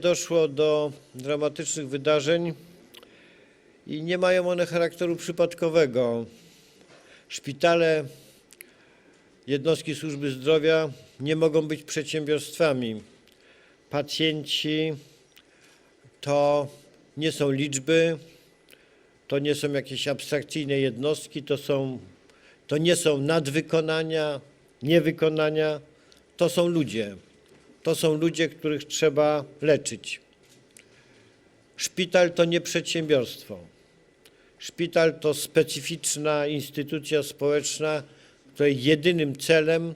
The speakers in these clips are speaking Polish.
Doszło do dramatycznych wydarzeń i nie mają one charakteru przypadkowego. Szpitale, jednostki służby zdrowia nie mogą być przedsiębiorstwami. Pacjenci to nie są liczby, to nie są jakieś abstrakcyjne jednostki, to, są, to nie są nadwykonania, niewykonania, to są ludzie. To są ludzie, których trzeba leczyć. Szpital to nie przedsiębiorstwo. Szpital to specyficzna instytucja społeczna, której jedynym celem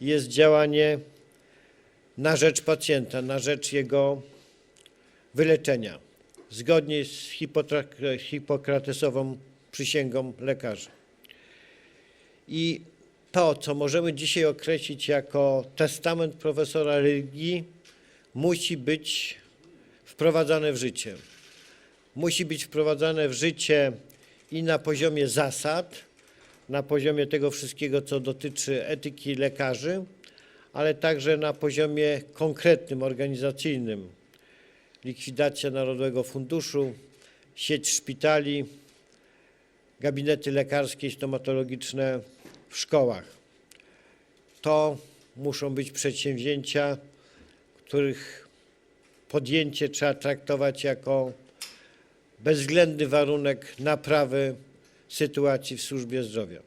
jest działanie na rzecz pacjenta, na rzecz jego wyleczenia, zgodnie z hipokratesową przysięgą lekarzy. I to, co możemy dzisiaj określić jako testament profesora religii, musi być wprowadzane w życie. Musi być wprowadzane w życie i na poziomie zasad, na poziomie tego wszystkiego, co dotyczy etyki lekarzy, ale także na poziomie konkretnym, organizacyjnym. Likwidacja Narodowego Funduszu, sieć szpitali, gabinety lekarskie i stomatologiczne w szkołach. To muszą być przedsięwzięcia, których podjęcie trzeba traktować jako bezwzględny warunek naprawy sytuacji w służbie zdrowia.